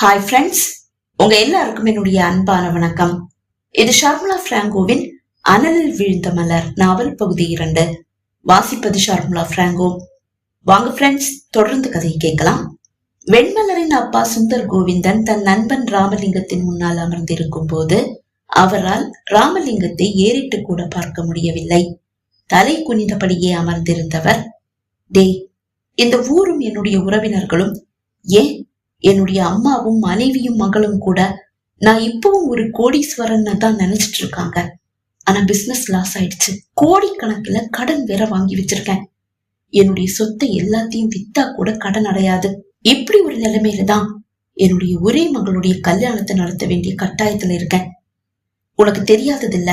Hi friends உங்க எல்லாருக்கும் என்னுடைய அன்பான வணக்கம். இது ஷர்முலா பிராங்கோவின் அனலில் வீழ்ந்த மலர் நாவல் பகுதி இரண்டு. வாசிப்பது ஷர்முலா பிராங்கோ. வாங்க ஃப்ரெண்ட்ஸ் தொடர்ந்து கதையை கேட்கலாம். வெண்மலரின் அப்பா சுந்தர் கோவிந்தன் தன் நண்பன் ராமலிங்கத்தின் முன்னால் அமர்ந்திருக்கும் போது அவரால் ராமலிங்கத்தை ஏறிட்டு கூட பார்க்க முடியவில்லை. தலை குனிந்தபடியே அமர்ந்திருந்தவர் டேய் இந்த ஊரும் என்னுடைய உறவினர்களும் ஏன் என்னுடைய அம்மாவும் மனைவியும் மகளும் கூட நான் இப்பவும் ஒரு கோடீஸ்வரன் தான் நினைச்சிட்டு இருக்காங்க ஆனா பிசினஸ் லாஸ் ஆயிடுச்சு. கோடிக்கணக்குல கடன் வேற வாங்கி வச்சிருக்கேன். என்னுடைய சொத்தை எல்லாத்தையும் வித்தா கூட கடன் அடையாது. இப்படி ஒரு நிலைமையில தான் என்னுடைய ஒரே மகளுடைய கல்யாணத்தை நடத்த வேண்டிய கட்டாயத்துல இருக்கேன். உனக்கு தெரியாதது இல்ல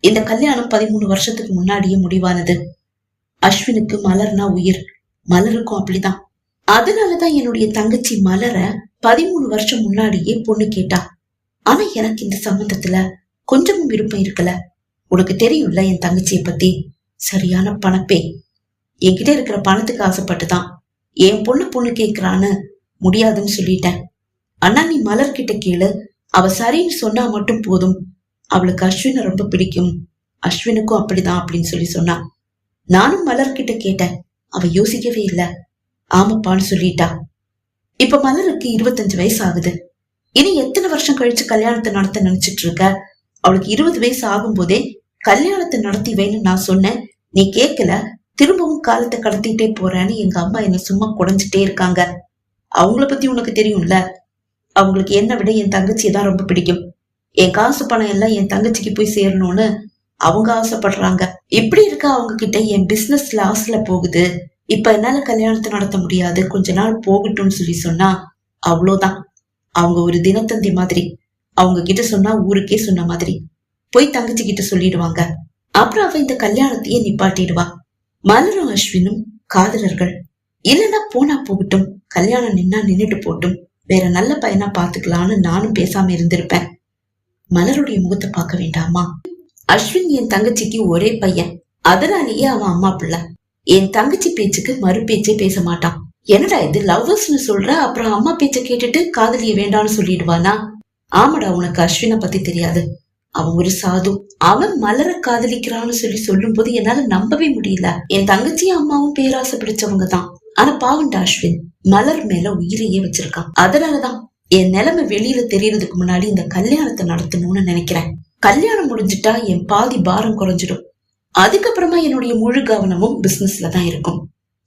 இந்த கல்யாணம் பதிமூணு வருஷத்துக்கு முன்னாடியே முடிவானது. அஸ்வினுக்கு மலர்னா உயிர். மலருக்கும் அப்படிதான். அதனாலதான் என்னுடைய தங்கச்சி மலர பதிமூணு வருஷம் முன்னாடியே பொண்ணு கேட்டா. ஆனா எனக்கு இந்த சம்பந்தத்துல கொஞ்சமும் விருப்பம் இருக்கல. உனக்கு தெரியும்ல என் தங்கச்சியை பத்தி? சரியான பணப்பே. என்கிட்ட இருக்கிற பணத்துக்கு ஆசைப்பட்டுதான். என் பொண்ணு பொண்ணு கேக்குறான்னு முடியாதுன்னு சொல்லிட்டேன். அண்ணா நீ மலர் கிட்ட கேளு. அவ சரின்னு சொன்னா மட்டும் போதும். அவளுக்கு அஸ்வினை ரொம்ப பிடிக்கும். அஸ்வினுக்கும் அப்படிதான் அப்படின்னு சொல்லி சொன்னா. நானும் மலர் கிட்ட கேட்டேன். அவ யோசிக்கவே இல்லை. ஆமாப்பான்னு சொல்லிட்டா. இப்ப மலருக்கு இருபத்தஞ்சு வயசு ஆகுது இனி எத்தனை வருஷம் கழிச்சு கல்யாணத்தை நடத்த நினைச்சிட்டு இருக்க அவளுக்கு இருபது வயசு ஆகும் போதே கல்யாணத்தை நடத்தி வேணும்னு நான் சொன்னேன். நீ கேட்கல திரும்பவும் காலத்தை கடத்திட்டே போறேன்னு எங்க அம்மா என்ன சும்மா குடைஞ்சிட்டே இருக்காங்க. அவங்கள பத்தி உனக்கு தெரியும்ல? அவங்களுக்கு என்ன விட என் தங்கச்சியை தான் ரொம்ப பிடிக்கும். என் காசு பணம் எல்லாம் என் தங்கச்சிக்கு போய் சேரணும்னு அவங்க ஆசைப்படுறாங்க. இப்படி இருக்க அவங்க கிட்ட என் பிசினஸ் லாஸ்ல போகுது? இப்ப என்னால கல்யாணத்தை நடத்த முடியாது கொஞ்ச நாள் போகட்டும்னு சொல்லி சொன்னா அவ்வளோதான். அவங்க ஒரு தினத்தந்தி மாதிரி. அவங்க கிட்ட சொன்னா ஊருக்கே சொன்ன மாதிரி. போய் தங்கச்சி கிட்ட சொல்லிடுவாங்க. அப்புறம் அவ இந்த கல்யாணத்தையே நிப்பாட்டிடுவா. மலரும் அஸ்வினும் காதலர்கள். இல்லைன்னா போனா போகட்டும் கல்யாணம் நின்னா நின்னுட்டு போட்டும் வேற நல்ல பையனா பாத்துக்கலாம்னு நானும் பேசாம இருந்திருப்பேன். மலருடைய முகத்தை பார்க்க வேண்டாமா? அஸ்வின் என் தங்கச்சிக்கு ஒரே பையன். அதனாலேயே அவன் அம்மா பிள்ளை. என் தங்கச்சி பேச்சுக்கு மறு பேச்சே பேச மாட்டான். என்னடா இது லவ்வர்ஸ்னு சொல்ற அப்புறம் அம்மா பேச்ச கேட்டுட்டு காதலிய வேண்டாம்னு சொல்லிடுவானா? ஆமாடா உனக்கு அஸ்வினை பத்தி தெரியாது. அவன் ஒரு சாது. அவன் மலர காதலிக்கிறான்னு சொல்லி சொல்லும் போது என்னால நம்பவே முடியல. என் தங்கச்சியும் அம்மாவும் பேராசை பிடிச்சவங்க தான். ஆனா பாவண்டா அஸ்வின் மலர் மேல உயிரையே வச்சிருக்கான். அதனாலதான் என் நிலைமை வெளியில தெரியறதுக்கு முன்னாடி இந்த கல்யாணத்தை நடத்தணும்னு நினைக்கிறேன். கல்யாணம் முடிஞ்சிட்டா என் பாதி பாரம் குறைஞ்சிடும். அதுக்கப்புறமா என்னுடைய முழு கவனமும் பிசினஸ்ல தான் இருக்கும்.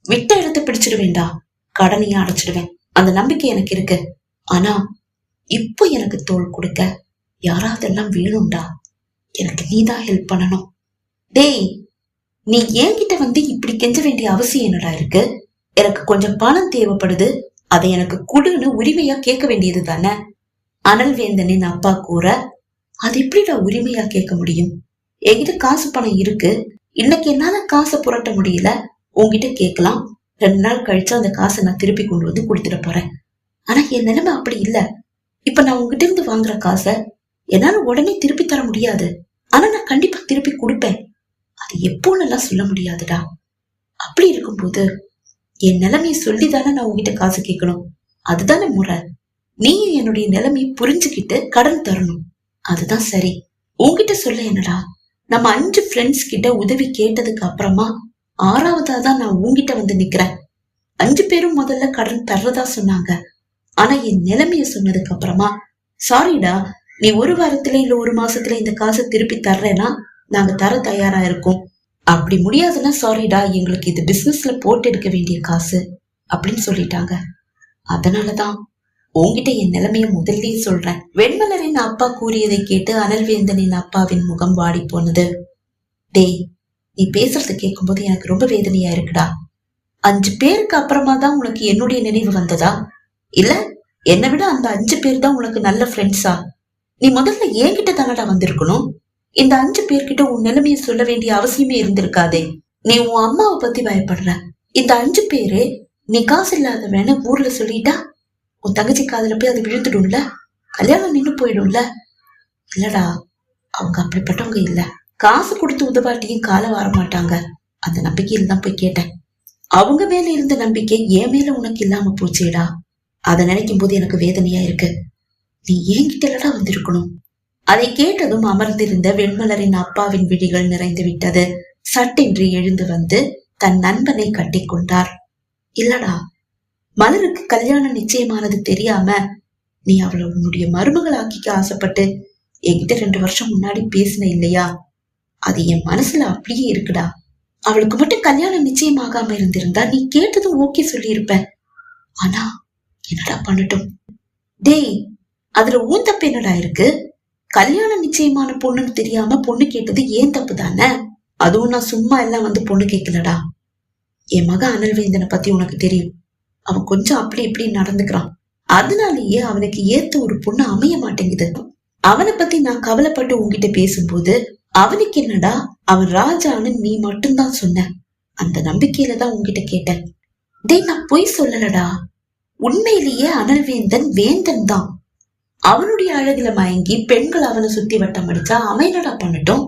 விட்ட இடத்தை பிடிச்சிடுவேண்டா கடனையும் அடைச்சிடுவேன். அந்த நம்பிக்கை எனக்கு இருக்கு. ஆனா இப்போ எனக்கு தோல் கொடுக்க யாராவது எல்லாம் வேணும்டா? எனக்கு நீதான் ஹெல்ப் பண்ணணும். டேய் நீ என்கிட்ட வந்து இப்படி கெஞ்ச வேண்டிய அவசியம் என்னடா இருக்கு? எனக்கு கொஞ்சம் பணம் தேவைப்படுது. அதை எனக்கு குடுன்னு உரிமையா கேட்க வேண்டியது தானே அனல் வேந்தனின் அப்பா கூற அது எப்படிடா உரிமையா கேட்க முடியும்? என்கிட்ட காசு பணம் இருக்கு. இன்னைக்கு என்னால காசை புரட்ட முடியல. உன்கிட்ட கேட்கலாம். ரெண்டு நாள் கழிச்சு அந்த காசை நான் திருப்பி கொண்டு வந்து கொடுத்துட போறேன். ஆனா என் நிலைமை அப்படி இல்ல. இப்ப நான் உங்ககிட்ட இருந்து வாங்குற காசை என்னால உடனே திருப்பி தர முடியாது. ஆனா நான் கண்டிப்பா திருப்பி கொடுப்பேன். அது எப்போன்னு சொல்ல முடியாதுடா. அப்படி இருக்கும்போது என் நிலைமைய சொல்லிதானே நான் உங்ககிட்ட காசு கேட்கணும். அதுதானே முறை. நீயும் என்னுடைய நிலைமையை புரிஞ்சுக்கிட்டு கடன் தரணும். அதுதான் சரி. உன்கிட்ட சொல்ல என்னடா? நம்ம அஞ்சு ஃப்ரெண்ட்ஸ் கிட்ட உதவி கேட்டதுக்கு அப்புறமா ஆறாவதா தான் நான் உங்ககிட்ட வந்து நிக்கிறேன். அஞ்சு பேரும் முதல்ல கடன் தர்றதா சொன்னாங்க. ஆனா என் நிலைமைய சொன்னதுக்கு அப்புறமா சாரிடா நீ ஒரு வாரத்துல இல்ல ஒரு மாசத்துல இந்த காசை திருப்பி தர்றேன்னா நாங்க தர தயாரா இருக்கோம். அப்படி முடியாதுன்னா சாரிடா எங்களுக்கு இது பிசினஸ்ல போட்டு எடுக்க வேண்டிய காசு அப்படின்னு சொல்லிட்டாங்க. அதனாலதான் உன்கிட்ட என் நிலைமைய முதல்லயே சொல்றேன் வெண்மலரின் அப்பா கூறியதை கேட்டு அனல்வேந்தனின் அப்பாவின் முகம் வாடி போனது. டேய் நீ பேசுறத கேட்கும்போது எனக்கு ரொம்ப வேதனையா இருக்குடா. அஞ்சு பேருக்கு அப்புறமா தான் உனக்கு என்னுடைய நினைவு வந்ததா? இல்ல என்னை விட அந்த அஞ்சு பேர் தான் உனக்கு நல்ல ஃப்ரெண்ட்ஸா நீ முதல்ல என்கிட்ட தானடா வந்திருக்கணும்? இந்த அஞ்சு பேர்கிட்ட உன் நிலைமைய சொல்ல வேண்டிய அவசியமே இருந்திருக்காதே. நீ உன் அம்மாவை பத்தி பயப்படுற. இந்த அஞ்சு பேரு நீ காசு இல்லாதவன்னு ஊர்ல சொல்லிட்டா? உன் தங்கச்சி காதுல போய் அது விழுந்துடும்ல? கல்யாணம் நின்னு போயிடும்ல? இல்லடா அவங்க அப்படிப்பட்டவங்க இல்ல. காசு கொடுத்து உதவாட்டியும் காலை வர மாட்டாங்க. அந்த நம்பிக்கையில தான் போய் கேட்டேன். அவங்க மேல இருந்த நம்பிக்கை என் மேல உனக்கு இல்லாம போச்சேடா. அதை நினைக்கும் போது எனக்கு வேதனையா இருக்கு. நீ என்கிட்டலடா வந்திருக்கணும். அதை கேட்டதும் அமர்ந்திருந்த வெண்மலரின் அப்பாவின் விழிகள் நிறைந்து விட்டது. சட்டென்று எழுந்து வந்து தன் நண்பனை கட்டிக்கொண்டார் இல்லடா மலருக்கு கல்யாணம் நிச்சயமானது தெரியாம நீ அவளை உன்னுடைய மருமகளாக்கிக்க ஆசைப்பட்டு என்கிட்ட ரெண்டு வருஷம் முன்னாடி பேசின இல்லையா? அது என் மனசுல அப்படியே இருக்குடா. அவளுக்கு மட்டும் கல்யாணம் நிச்சயமாகாம இருந்திருந்தா நீ கேட்டதும் ஓகே சொல்லியிருப்ப ஆனா என்னடா பண்ணட்டும்? டேய் அதுல ஊன் தப்பு என்னடா இருக்கு? கல்யாணம் நிச்சயமான பொண்ணுன்னு தெரியாம பொண்ணு கேட்டது ஏன் தப்பு தானே அதுவும் நான் சும்மா எல்லாம் வந்து பொண்ணு கேட்கலடா. என் மக அனல்வேந்தனை பத்தி உனக்கு தெரியும். அவன் கொஞ்சம் அப்படி இப்படி நடந்துக்கிறான். அதனாலேயே அவனுக்கு ஏத்த ஒரு பொண்ணு அமைய மாட்டேங்குது. அவனை பத்தி நான் கவலைப்பட்டு உன்கிட்ட பேசும்போது அவனுக்கு என்னடா அவன் ராஜான்னு நீ மட்டும்தான் சொன்ன. அந்த நம்பிக்கையில தான் உன்கிட்ட கேட்டேன். டேய் நான் பொய் சொல்லலடா. உண்மையிலேயே அனல்வேந்தன் வேந்தன் தான். அவனுடைய அழகுல மயங்கி பெண்கள் அவனை சுத்தி வட்டம் அடிச்சா அமைனடா பண்ணட்டும்?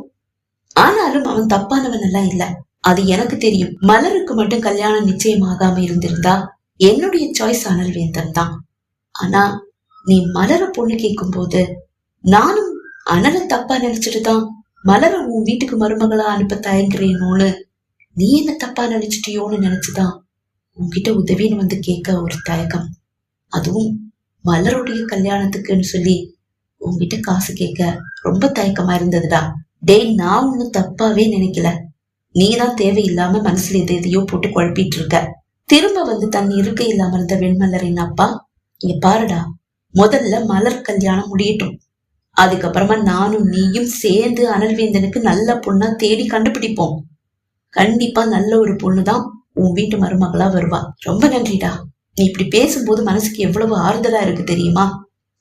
ஆனாலும் அவன் தப்பானவன் எல்லாம் இல்ல. அது எனக்கு தெரியும். மலருக்கு மட்டும் கல்யாணம் நிச்சயமாகாம இருந்திருந்தா என்னுடைய சாய்ஸ் அனல்வேந்தன் தான். ஆனா நீ மலர பொண்ணு கேட்கும் போது நானும் அனலை தப்பா நினைச்சிட்டு தான் மலர உன் வீட்டுக்கு மருமகளா அனுப்ப தயங்குறேனோன்னு நீ என்ன தப்பா நினைச்சிட்டியோன்னு நினைச்சுதான் உன்கிட்ட உதவின்னு வந்து கேட்க ஒரு தயக்கம். அதுவும் மலருடைய கல்யாணத்துக்குன்னு சொல்லி உன்கிட்ட காசு கேட்க ரொம்ப தயக்கமா இருந்ததுடா. டேய் நான் ஒன்னும் தப்பாவே நினைக்கல. நீதான் தேவையில்லாம மனசுல எது எதையோ போட்டு குழப்பிட்டு இருக்க. திரும்ப வந்து தன் இருக்கையில் அமர்ந்த வெண்மலரின் அப்பா இங்க பாருடா முதல்ல மலர் கல்யாணம் முடியட்டும். அதுக்கப்புறமா நானும் நீயும் சேர்ந்து அனல்வேந்தனுக்கு நல்ல பொண்ணா தேடி கண்டுபிடிப்போம். கண்டிப்பா நல்ல ஒரு பொண்ணுதான் உன் வீட்டு மருமகளா வருவா. ரொம்ப நன்றிடா. நீ இப்படி பேசும்போது மனசுக்கு எவ்வளவு ஆறுதலா இருக்கு தெரியுமா?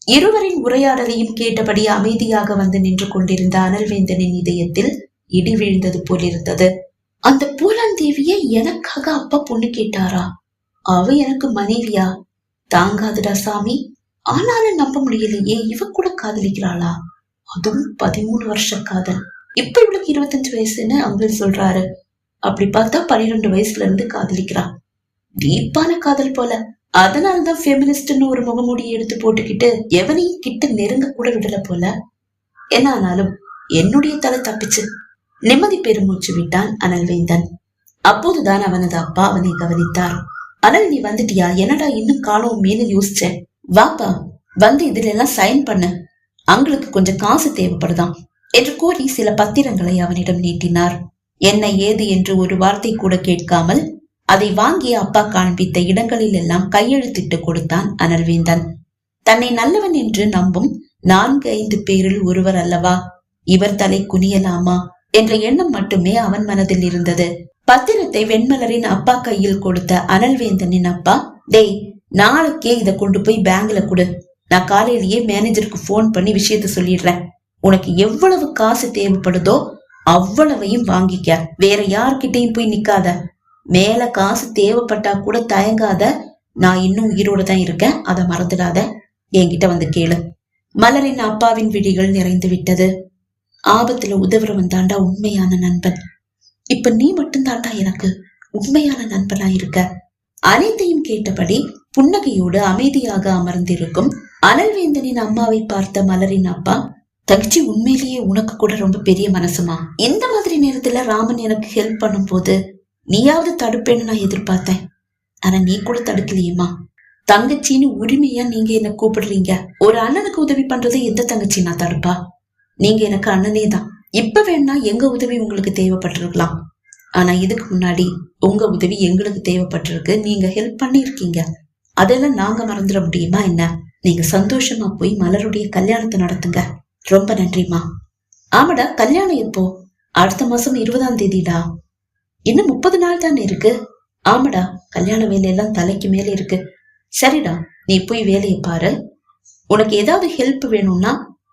இருவரின் உரையாடலையும் கேட்டபடி அமைதியாக வந்து நின்று கொண்டிருந்த அனல்வேந்தனின் இதயத்தில் இடி விழுந்தது போலிருந்தது. அந்த பூலாந்தேவிய எனக்காக அப்பா பொண்ணு கேட்டாரா? அவ எனக்கு மனைவியா? தாங்காதுடா சாமி. ஆனாலும் நம்ப முடியலையே இவ கூட காதலிக்கிறாளா? அதுவும் பதிமூணு வருஷ காதல். இப்ப இவளுக்கு இருபத்தஞ்சு வயசுன்னு அங்கிள் சொல்றாரு. அப்படி பார்த்தா பன்னிரெண்டு வயசுல இருந்து காதலிக்கிறா. டீப்பான காதல் போல. அதனாலதான் ஃபெமினிஸ்ட்னு ஒரு முகமூடியை எடுத்து போட்டுக்கிட்டு எவனையும் கிட்ட நெருங்க கூட விடல போல. என்ன ஆனாலும் என்னுடைய தலை தப்பிச்சு நிம்மதி பெருமூச்சு விட்டான் அனல்வேந்தன். அப்போதுதான் அவனது அப்பா அவனை கவனித்தார். அனல் நீ வந்துட்டியா? என்னடா இன்னும் காணோமேனு யோசிச்சேன் வாப்பா வந்து இதுல எல்லாம் சைன் பண்ணு. அங்களுக்கு கொஞ்சம் காசு தேவைப்படுதான். என்று கூறி சில பத்திரங்களை அவனிடம் நீட்டினார். என்ன ஏது என்று ஒரு வார்த்தை கூட கேட்காமல் அதை வாங்கி அப்பா காண்பித்த இடங்களில் எல்லாம் கையெழுத்திட்டு கொடுத்தான் அனல்வேந்தன். தன்னை நல்லவன் என்று நம்பும் நான்கு ஐந்து பேரில் ஒருவர் அல்லவா? இவர் தலை குனியலாமா? என்ற எண்ணம் மட்டுமே அவன் மனதில் இருந்தது. பத்திரத்தை வெண்மலரின் அப்பா கையில் கொடுத்த அனல்வேந்தனின் அப்பா டேய் நாளைக்கே இத கொண்டு போய் பேங்க்ல கொடு. நான் காலையிலேயே மேனேஜருக்கு போன் பண்ணி விஷயத்த சொல்லிடுறேன். உனக்கு எவ்வளவு காசு தேவைப்படுதோ அவ்வளவையும் வாங்கிக்க. வேற யார்கிட்டயும் போய் நிக்காத. மேல காசு தேவைப்பட்டா கூட தயங்காத. நான் இன்னும் உயிரோட தான் இருக்கேன். அதை மறந்துடாத. என்கிட்ட வந்து கேளு. மலரின் அப்பாவின் விழிகள் நிறைந்து விட்டது. ஆபத்துல உதவுறவன் தாண்டா உண்மையான நண்பன். இப்ப நீ மட்டும்தாண்டா எனக்கு உண்மையான நண்பனா இருக்க. அனைத்தையும் கேட்டபடி புன்னகையோடு அமைதியாக அமர்ந்திருக்கும் அனல்வேந்தனின் அம்மாவை பார்த்த மலரின் அப்பா தங்கச்சி உண்மையிலேயே உனக்கு கூட ரொம்ப பெரிய மனசுமா? இந்த மாதிரி நேரத்துல ராமன் எனக்கு ஹெல்ப் பண்ணும் போது நீயாவது தடுப்பேன்னு நான் எதிர்பார்த்தேன். ஆனா நீ கூட தடுக்கலையேமா தங்கச்சின்னு உரிமையா நீங்க என்ன கூப்பிடுறீங்க? ஒரு அண்ணனுக்கு உதவி பண்றது எந்த தங்கச்சி நான் தடுப்பா? நீங்க எனக்கு அண்ணனே தான். இப்ப வேணா எங்க உதவி உங்களுக்கு தேவைப்பட்டிருக்கலாம். ஆனா இதுக்கு முன்னாடி உங்க உதவி எங்களுக்கு தேவைப்பட்டிருக்கு. நீங்க ஹெல்ப் பண்ணிருக்கீங்க அதெல்லாம் நாங்க மறந்துட முடியுமா என்ன? நீங்க சந்தோஷமா போய் மலருடைய கல்யாணத்தை நடத்துங்க. ரொம்ப நன்றிமா ஆமாடா கல்யாணம் எப்போ? அடுத்த மாசம் இருபதாம் தேதிடா. இன்னும் முப்பது நாள் தானே இருக்கு? ஆமாடா கல்யாண வேலையெல்லாம் தலைக்கு மேல இருக்கு. சரிடா நீ போய் வேலையை பாரு. உனக்கு ஏதாவது ஹெல்ப் வேணும்னா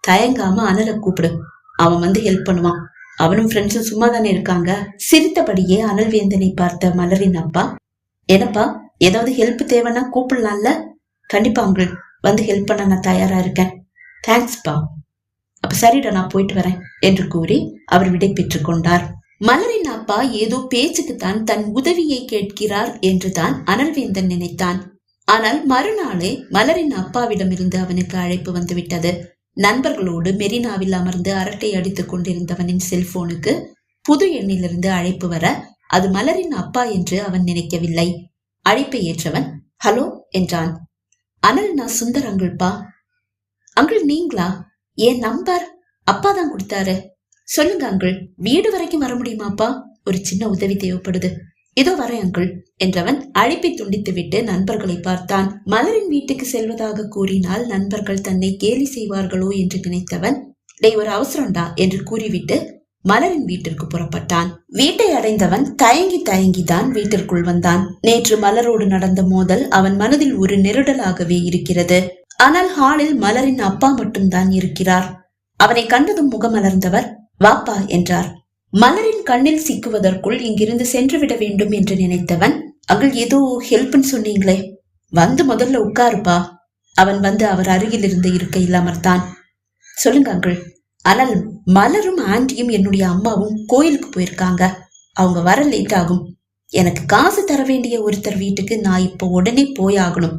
தயங்காம அனலை கூப்பிடு. அவன் வந்து ஹெல்ப் பண்ணுவான். அவனும் ஃப்ரெண்ட்ஸும் சும்மா தானே இருக்காங்க. சிரித்தபடியே அனல்வேந்தனை பார்த்த மலரின் அப்பா என்னப்பா ஏதாவது ஹெல்ப் தேவைன்னா கூப்பிடலாம்ல? கண்டிப்பா அங்கிள் வந்து ஹெல்ப் பண்ண நான் தயாரா இருக்கேன். தேங்க்ஸ்ப்பா அப்ப சரிடா நான் போயிட்டு வரேன் என்று கூறி அவர் விடை பெற்றுக் கொண்டார். மலரின் அப்பா ஏதோ பேச்சுக்குத்தான் தன் உதவியை கேட்கிறார் என்றுதான் அனல்வேந்தன் நினைத்தான். ஆனால் மறுநாளே மலரின் அப்பாவிடமிருந்து அவனுக்கு அழைப்பு வந்துவிட்டது. நண்பர்களோடு மெரினாவில் அமர்ந்து அரட்டை அடித்துக் கொண்டிருந்தவனின் செல்போனுக்கு புது எண்ணிலிருந்து அழைப்பு வர அது மலரின் அப்பா என்று அவன் நினைக்கவில்லை. அழைப்பை ஏற்றவன் ஹலோ என்றான். அனல் நான் சுந்தர் அங்கிள்பா. அங்கிள் நீங்களா? என் நம்பர் அப்பா தான் கொடுத்தாரு. சொல்லுங்க அங்கிள். வீடு வரைக்கும் வர முடியுமாப்பா? ஒரு சின்ன உதவி தேவைப்படுது. இதோ வரேன் அங்கிள் என்றவன் அழைப்பை துண்டித்துவிட்டு நண்பர்களை பார்த்தான். மலரின் வீட்டுக்கு செல்வதாக கூறினால் நண்பர்கள் தன்னை கேலி செய்வார்களோ என்று நினைத்தவன் டேய் ஒரு அவசரம்டா என்று கூறிவிட்டு மலரின் வீட்டிற்கு புறப்பட்டான். வீட்டை அடைந்தவன் தயங்கி தயங்கிதான் வீட்டிற்குள் வந்தான். நேற்று மலரோடு நடந்த மோதல் அவன் மனதில் ஒரு நெருடலாகவே இருக்கிறது. ஆனால் ஹாலில் மலரின் அப்பா மட்டும்தான் இருக்கிறார். அவனை கண்டதும் முகமலர்ந்தவர் வாப்பா என்றார். மலரின் கண்ணில் சிக்குவதற்குள் இங்கிருந்து சென்று விட வேண்டும் என்று நினைத்தவன் அங்கள் ஏதோ ஹெல்ப்னு சொன்னீங்களே. வந்து முதல்ல உட்காருப்பா. அவன் வந்து அவர் அருகில் இருந்த இருக்கையில் அமர்த்தான் சொல்லுங்க அங்கிள். ஆனால் மலரும் ஆண்டியும் என்னுடைய அம்மாவும் கோயிலுக்கு போயிருக்காங்க. அவங்க வர லேட் ஆகும். எனக்கு காசு தர வேண்டிய ஒருத்தர் வீட்டுக்கு நான் இப்போ உடனே போய் ஆகணும்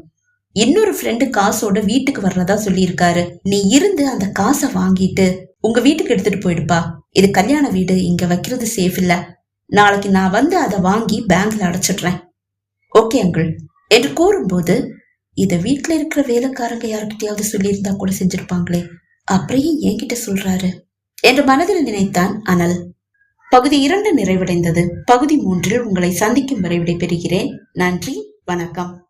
இன்னொரு ஃப்ரெண்டு காசோட வீட்டுக்கு வர்றதா சொல்லியிருக்காரு. நீ இருந்து அந்த காசை வாங்கிட்டு உங்க வீட்டுக்கு எடுத்துட்டு போயிடுப்பா. இது கல்யாண வீடு இங்க வைக்கிறது சேஃப் இல்ல. நாளைக்கு நான் வந்து அதை வாங்கி பேங்க்ல அடைச்சிடுறேன். ஓகே அங்கிள் என்று கூறும்போது இத வீட்டுல இருக்கிற வேலைக்காரங்க யார்கிட்டயாவது சொல்லியிருந்தா கூட செஞ்சிருப்பாங்களே. அப்படியே என்கிட்ட சொல்றாரு. என்று மனதில் நினைத்தான் அனல். பகுதி இரண்டு நிறைவடைந்தது. பகுதி மூன்றில் உங்களை சந்திக்கும் வரை விடைபெறுகிறேன். நன்றி வணக்கம்.